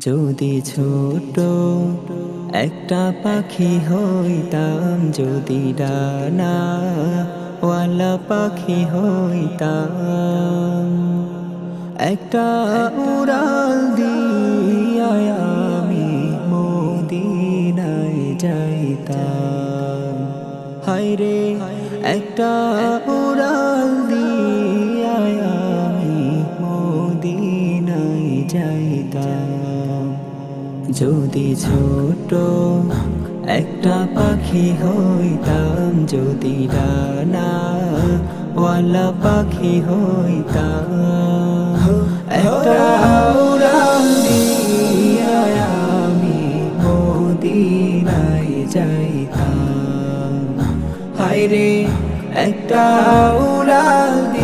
যদি ছোট একটা পাখি হইতাম, যদি ডানা পাখি হইতাম, একটা উড়াল দিয়া আমি যাইতাম। হায়রে একটা উড়াল দিয়া আমি যাইতাম। যদি ছোট একটা পাখি হইতাম, যদি ডানা ওয়ালা পাখি হইতাম। একটা উড়াল আমি মদিনায় যাইতাম। হায়রে, একটা উড়াল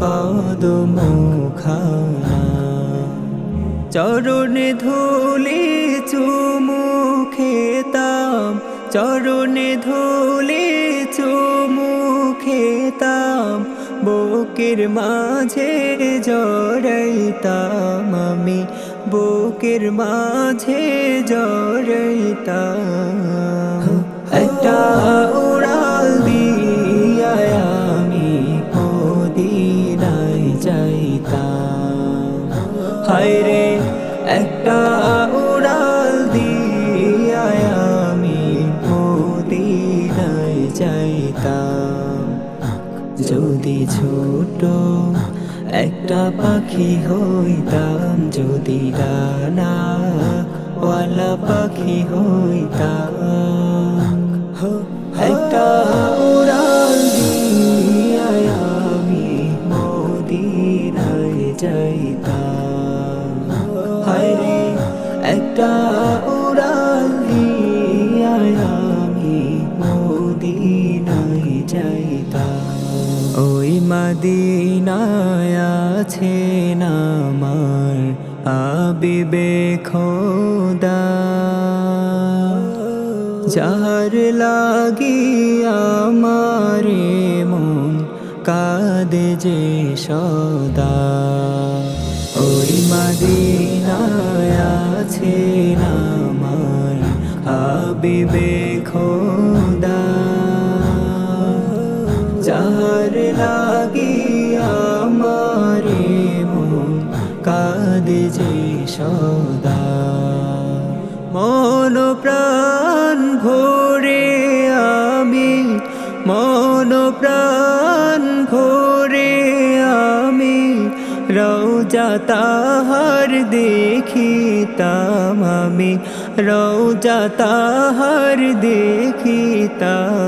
কদম চরণে ধুলি চুমু খেতাম চরণে ধুলি চুমু খেতাম বুকের মাঝে জড়াইতাম আমি বুকের মাঝে জড়াইতাম। একটা উড়াল ছোট একটা পাখি হইতাম যদি ডানা ওয়ালা পাখি হইতাম। একটা উড়াল আমি যাইতাম। একটা ওই মদিনায় আছে আমার আবিবে খোদা যার লাগি আমারে মন কাঁদে যে সদা। ওই মদিনায় আছে আমার হাবিবে খোদা যার লাগি আমারে মন কাঁদে যে সদা। মন প্রাণ ভরে আমি, মন প্রাণ ভরে আমি রৌজা তাহার দেখিতাম আমি রৌজা তাহার দেখিতাম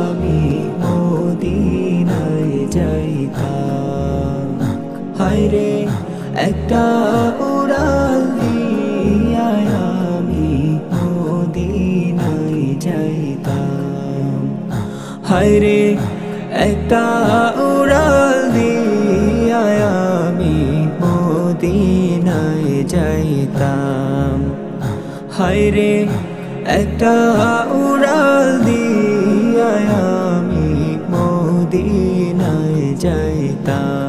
আমি মদিনায় যাইতাম হায়রে একটা উড়াল আমি মদিনায় যাইতাম হায়রে একটা উড়াল আমি মদিনায় যাইতাম হায়রে একটা উড়াল দিয়া আমি মদিনায় যাইতাম।